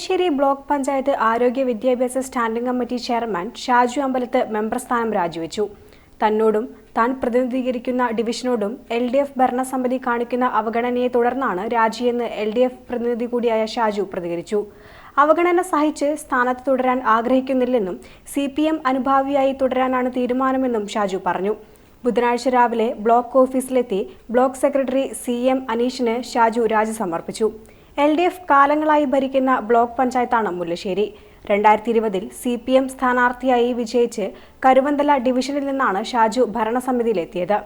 Mullassery block panchayat ആരോഗ്യ വിദ്യാഭ്യാസ standing committee chairman Shaju Ambalath member സ്ഥാനം രാജിവെച്ചു. തന്നോടും താൻ പ്രതിനിധീകരിക്കുന്ന ഡിവിഷനോടും എൽ ഡി എഫ് ഭരണസമിതി കാണിക്കുന്ന അവഗണനയെ തുടർന്നാണ് രാജിയെന്ന് എൽ ഡി എഫ് പ്രതിനിധി കൂടിയായ ഷാജു പ്രതികരിച്ചു. അവഗണന സഹിച്ച് സ്ഥാനത്ത് തുടരാൻ ആഗ്രഹിക്കുന്നില്ലെന്നും സി പി എം അനുഭാവിയായി തുടരാനാണ് തീരുമാനമെന്നും ഷാജു പറഞ്ഞു. ബുധനാഴ്ച രാവിലെ ബ്ലോക്ക് ഓഫീസിലെത്തി ബ്ലോക്ക് സെക്രട്ടറി സി എം അനീഷിന് ഷാജു രാജി സമർപ്പിച്ചു. എൽ ഡി എഫ് കാലങ്ങളായി ഭരിക്കുന്ന ബ്ലോക്ക് പഞ്ചായത്താണ് മുല്ലശ്ശേരി. രണ്ടായിരത്തി ഇരുപതിൽ സി പി എം സ്ഥാനാർത്ഥിയായി വിജയിച്ച് കരുവന്തല ഡിവിഷനിൽ നിന്നാണ് ഷാജു ഭരണസമിതിയിലെത്തിയത്.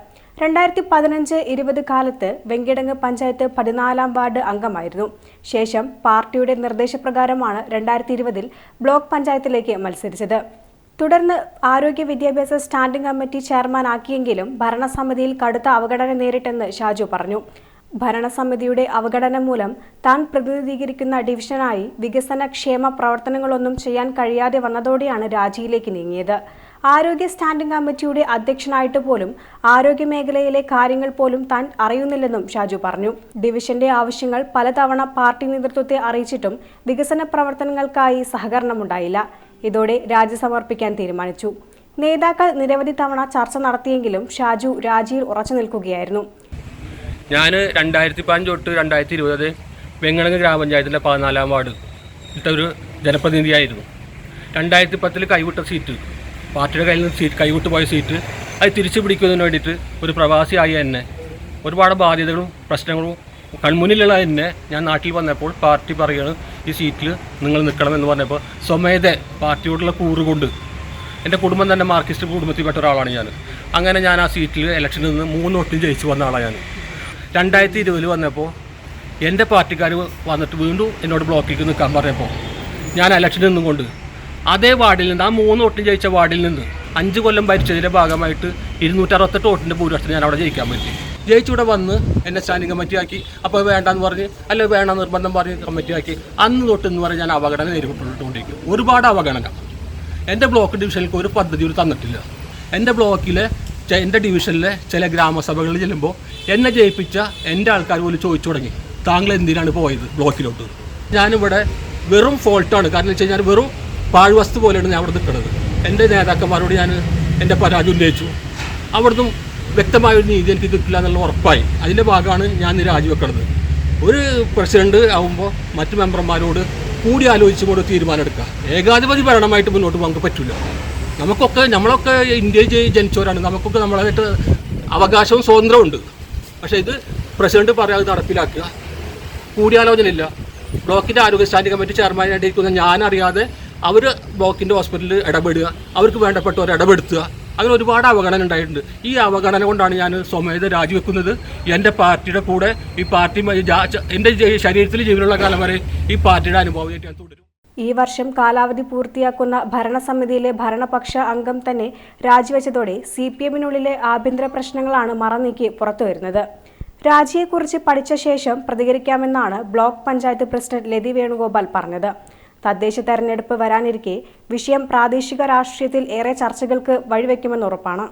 രണ്ടായിരത്തി പതിനഞ്ച് ഇരുപത് കാലത്ത് വെങ്കിടങ്ങ് പഞ്ചായത്ത് പതിനാലാം വാർഡ് അംഗമായിരുന്നു. ശേഷം പാർട്ടിയുടെ നിർദ്ദേശപ്രകാരമാണ് രണ്ടായിരത്തി ഇരുപതിൽ ബ്ലോക്ക് പഞ്ചായത്തിലേക്ക് മത്സരിച്ചത്. തുടർന്ന് ആരോഗ്യ വിദ്യാഭ്യാസ സ്റ്റാൻഡിംഗ് കമ്മിറ്റി ചെയർമാൻ ആക്കിയെങ്കിലും ഭരണസമിതിയിൽ കടുത്ത അവഗണന നേരിട്ടെന്ന് ഷാജു പറഞ്ഞു. ഭരണസമിതിയുടെ അവഗണന മൂലം താൻ പ്രതിനിധീകരിക്കുന്ന ഡിവിഷനായി വികസന ക്ഷേമ പ്രവർത്തനങ്ങളൊന്നും ചെയ്യാൻ കഴിയാതെ വന്നതോടെയാണ് രാജിയിലേക്ക് നീങ്ങിയത്. ആരോഗ്യ സ്റ്റാൻഡിംഗ് കമ്മിറ്റിയുടെ അധ്യക്ഷനായിട്ട് പോലും ആരോഗ്യ മേഖലയിലെ കാര്യങ്ങൾ പോലും താൻ അറിയുന്നില്ലെന്നും ഷാജു പറഞ്ഞു. ഡിവിഷന്റെ ആവശ്യങ്ങൾ പലതവണ പാർട്ടി നേതൃത്വത്തെ അറിയിച്ചിട്ടും വികസന പ്രവർത്തനങ്ങൾക്കായി സഹകരണമുണ്ടായില്ല. ഇതോടെ രാജി സമർപ്പിക്കാൻ തീരുമാനിച്ചു. നേതാക്കൾ നിരവധി തവണ ചർച്ച നടത്തിയെങ്കിലും ഷാജു രാജിയിൽ ഉറച്ചു നിൽക്കുകയായിരുന്നു. ഞാൻ രണ്ടായിരത്തി പതിനഞ്ച് തൊട്ട് രണ്ടായിരത്തി ഇരുപത് വെങ്ങണങ്ങ് ഗ്രാമപഞ്ചായത്തിന്റെ പതിനാലാം വാർഡ് ഇട്ട ഒരു ജനപ്രതിനിധിയായിരുന്നു. രണ്ടായിരത്തി പത്തിൽ കൈവിട്ട സീറ്റ് പാർട്ടിയുടെ കയ്യിൽ നിന്ന് സീറ്റ് കൈവിട്ട് പോയ സീറ്റ് അത് തിരിച്ചു പിടിക്കുന്നതിന് വേണ്ടിയിട്ട് ഒരു പ്രവാസിയായി എന്നെ. ഒരുപാട് ബാധ്യതകളും പ്രശ്നങ്ങളും കൺമുന്നിലുള്ള എന്നെ ഞാൻ നാട്ടിൽ വന്നപ്പോൾ പാർട്ടി പറയുകയാണ് ഈ സീറ്റിൽ നിങ്ങൾ നിൽക്കണമെന്ന് പറഞ്ഞപ്പോൾ സ്വമേധ പാർട്ടിയോടുള്ള കൂറുകൊണ്ട് എന്റെ കുടുംബം തന്നെ മാർക്സിസ്റ്റ് കുടുംബത്തിൽപ്പെട്ട ഒരാളാണ് ഞാൻ. അങ്ങനെ ഞാൻ ആ സീറ്റിൽ ഇലക്ഷനിൽ നിന്ന് മൂന്ന് വോട്ടും ജയിച്ചു വന്ന ആളാണ് ഞാൻ. രണ്ടായിരത്തി ഇരുപതിൽ വന്നപ്പോൾ എന്റെ പാർട്ടിക്കാർ വന്നിട്ട് വീണ്ടും എന്നോട് ബ്ലോക്കിലേക്ക് നിൽക്കാൻ പറഞ്ഞപ്പോൾ ഞാൻ ഇലക്ഷനിൽ നിന്നും കൊണ്ട് അതേ വാർഡിൽ നിന്ന് ആ മൂന്ന് വോട്ടും ജയിച്ച വാർഡിൽ നിന്ന് അഞ്ച് കൊല്ലം ഭരിച്ചതിന്റെ ഭാഗമായിട്ട് ഇരുന്നൂറ്ററുപത്തെട്ട് വോട്ടിന്റെ ഭൂരിപക്ഷത്തിൽ ഞാൻ അവിടെ ജയിക്കാൻ പറ്റി. ജയിച്ചിവിടെ വന്ന് എന്നെ സ്റ്റാൻഡിംഗ് കമ്മിറ്റി ആക്കി. അപ്പോൾ വേണ്ടാന്ന് പറഞ്ഞ് അല്ലെങ്കിൽ വേണ്ട നിർബന്ധം പറഞ്ഞ് കമ്മിറ്റി ആക്കി. അന്ന് തൊട്ട് എന്ന് പറഞ്ഞ് ഞാൻ അവഗണന നേരിട്ടുകൊണ്ടിരിക്കും ഒരുപാട് അവഗണന. എന്റെ ബ്ലോക്ക് ഡിവിഷനിലേക്ക് ഒരു പദ്ധതി ഒരു തന്നിട്ടില്ല എന്റെ ബ്ലോക്കിലെ എന്റെ ഡിവിഷനിലെ ചില ഗ്രാമസഭകളിൽ ചെല്ലുമ്പോൾ എന്നെ ജയിപ്പിച്ച എന്റെ ആൾക്കാർ പോലും ചോദിച്ചു തുടങ്ങി. താങ്കൾ എന്തിനാണ് പോയത് ബ്ലോക്കിലോട്ട്? ഞാനിവിടെ വെറും ഫോൾട്ടാണ് കാരണം വെച്ച് കഴിഞ്ഞാൽ വെറും പാഴ്വസ്തു പോലെയാണ് ഞാൻ അവിടെ നിൽക്കുന്നത്. എന്റെ നേതാക്കന്മാരോട് ഞാൻ എന്റെ പരാതി ഉന്നയിച്ചു. അവിടുന്ന് വ്യക്തമായ ഒരു നീതി എനിക്ക് കിട്ടില്ല എന്നുള്ള ഉറപ്പായി. അതിന്റെ ഭാഗമാണ് ഞാൻ രാജിവെക്കുന്നത് ഒരു പ്രസിഡന്റ് ആകുമ്പോൾ മറ്റു മെമ്പർമാരോട് കൂടി ആലോചിച്ചുകൊണ്ട് തീരുമാനം എടുക്കുക. ഏകാധിപതി ഭരണമായിട്ട് മുന്നോട്ട് പോകാൻ പറ്റില്ല നമുക്കൊക്കെ നമ്മളൊക്കെ ഇന്ത്യയിൽ ജനിച്ചവരാണ്. നമുക്കൊക്കെ നമ്മളായിട്ട് അവകാശവും സ്വാതന്ത്ര്യവും ഉണ്ട്. പക്ഷേ ഇത് പ്രസിഡന്റ് പറയാതെ നടപ്പിലാക്കുക. കൂടിയാലോചനയില്ല. ബ്ലോക്കിന്റെ ആരോഗ്യ സ്റ്റാൻഡിംഗ് കമ്മിറ്റി ചെയർമാനായിട്ടിരിക്കുന്ന ഞാനറിയാതെ അവർ ബ്ലോക്കിന്റെ ഹോസ്പിറ്റലിൽ ഇടപെടുക. അവർക്ക് വേണ്ടപ്പെട്ടവർ ഇടപെടുത്തുക. അങ്ങനെ ഒരുപാട് അവഗണന ഉണ്ടായിട്ടുണ്ട്. ഈ അവഗണന കൊണ്ടാണ് ഞാൻ സ്വമേധ രാജിവെക്കുന്നത്. എന്റെ പാർട്ടിയുടെ കൂടെ ഈ പാർട്ടി എന്റെ ശരീരത്തിൽ ജീവനുള്ള കാലം വരെ ഈ പാർട്ടിയുടെ അനുഭവമായിട്ട് ഞാൻ തുടരും. ഈ വർഷം കാലാവധി പൂർത്തിയാക്കുന്ന ഭരണസമിതിയിലെ ഭരണപക്ഷ അംഗം തന്നെ രാജിവെച്ചതോടെ സി പി എമ്മിനുള്ളിലെ ആഭ്യന്തര പ്രശ്നങ്ങളാണ് മറനീക്കി പുറത്തുവരുന്നത്. രാജിയെക്കുറിച്ച് പഠിച്ച ശേഷം പ്രതികരിക്കാമെന്നാണ് ബ്ലോക്ക് പഞ്ചായത്ത് പ്രസിഡന്റ് ലതി വേണുഗോപാൽ പറഞ്ഞത്. തദ്ദേശ തെരഞ്ഞെടുപ്പ് വരാനിരിക്കെ വിഷയം പ്രാദേശിക രാഷ്ട്രീയത്തിൽ ഏറെ ചർച്ചകൾക്ക് വഴിവെക്കുമെന്ന് ഉറപ്പാണ്.